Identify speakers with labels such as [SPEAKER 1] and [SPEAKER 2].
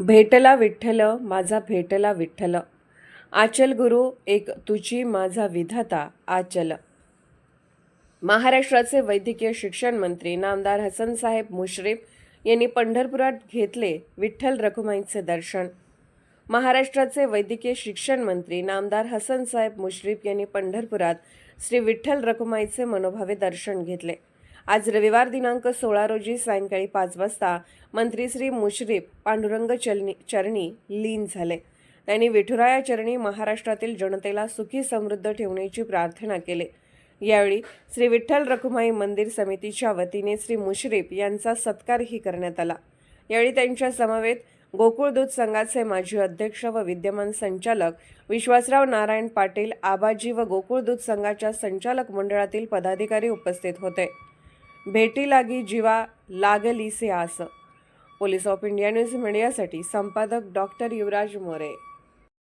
[SPEAKER 1] भेटला विठ्ठल माझा भेटला विठ्ठल. आचल गुरु एक तुझी माझा विधाता आचल. महाराष्ट्राचे वैद्यकीय शिक्षण मंत्री नामदार हसनसाहेब मुश्रीफ यांनी पंढरपुरात घेतले विठ्ठल रखुमाईचे दर्शन. महाराष्ट्राचे वैद्यकीय शिक्षण मंत्री नामदार हसनसाहेब मुश्रीफ यांनी पंढरपुरात श्री विठ्ठल रखुमाईचे मनोभावे दर्शन घेतले. आज रविवार दिनांक सोळा रोजी सायंकाळी पाच वाजता मंत्री श्री मुश्रीफ पांडुरंग चलनी चरणी लीन झाले. त्यांनी विठुराया चरणी महाराष्ट्रातील जनतेला सुखी समृद्ध ठेवण्याची प्रार्थना केली. यावेळी श्री विठ्ठल रखुमाई मंदिर समितीच्या वतीने श्री मुश्रीफ यांचा सत्कारही करण्यात आला. यावेळी त्यांच्या समवेत गोकुळ दूध संघाचे माजी अध्यक्ष व विद्यमान संचालक विश्वासराव नारायण पाटील आबाजी व गोकुळ दूध संघाच्या संचालक मंडळातील पदाधिकारी उपस्थित होते. भेटी लागी जीवा लागलीसे आस. पोलीस ऑफ इंडिया न्यूज मीडियासाठी संपादक डॉक्टर युवराज मोरे.